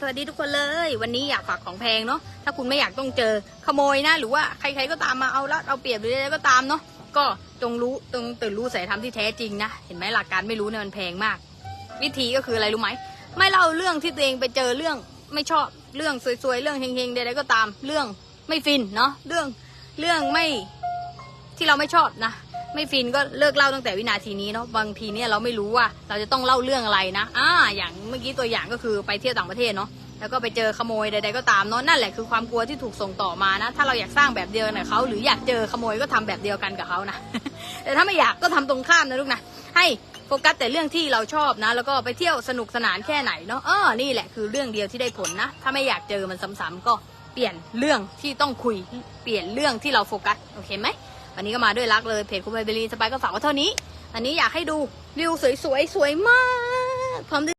สวัสดีทุกคนเลย วันนี้อยากฝากของแพงเนาะถ้าคุณไม่อยากต้องเจอขโมยนะหรือว่าใครๆก็ตามมาเอาละเอาเปรียบหรืออะไรก็ตามเนาะก็จงรู้จงตื่นรู้สายธรรมที่แท้จริงนะเห็นไหมหลักการไม่รู้เนี่ยมันแพงมาก วิธีก็คืออะไรรู้ไหมไม่เล่าเรื่องที่ตัวเองไปเจอเรื่องไม่ชอบเรื่องสวยๆเรื่องเฮงๆใดๆก็ตาม เรื่องไม่ฟินเนาะเรื่องเรื่องไม่ที่เราไม่ชอบนะ ไม่ฟินก็เลิกเล่าตั้งแต่วินาทีนี้เนาะบางทีเนี่ยเราไม่รู้ว่าเราจะต้องเล่าเรื่องอะไรนะอ่าอย่างเมื่อกี้ตัวอย่างก็คือไปเที่ยวต่างประเทศเนาะแล้วก็ไปเจอขโมยใดๆก็ตามเนาะนั่นแหละคือความกลัวที่ถูกส่งต่อมานะ ถ้าเราอยากสร้างแบบเดียวกันกับเขาหรืออยากเจอขโมยก็ทำแบบเดียวกันกับเขานะแต่ถ้าไม่อยากก็ทำตรงข้ามนะลูกนะให้โฟกัสแต่เรื่องที่เราชอบนะ แล้วก็ไปเที่ยวสนุกสนานแค่ไหนเนาะเออนี่แหละคือเรื่องเดียวที่ได้ผลนะ ถ้าไม่อยากเจอมันซ้ำๆก็เปลี่ยนเรื่องที่ต้องคุยเปลี่ยนเรื่องที่เราโฟกัสโอเคไหม วันนี้ก็มาด้วยรักเลยเพจคุณไบเบลีนสไปก็ฝากไว้เท่านี้ อันนี้อยากให้ดูวิวสวยๆสวยมากพร้อมด้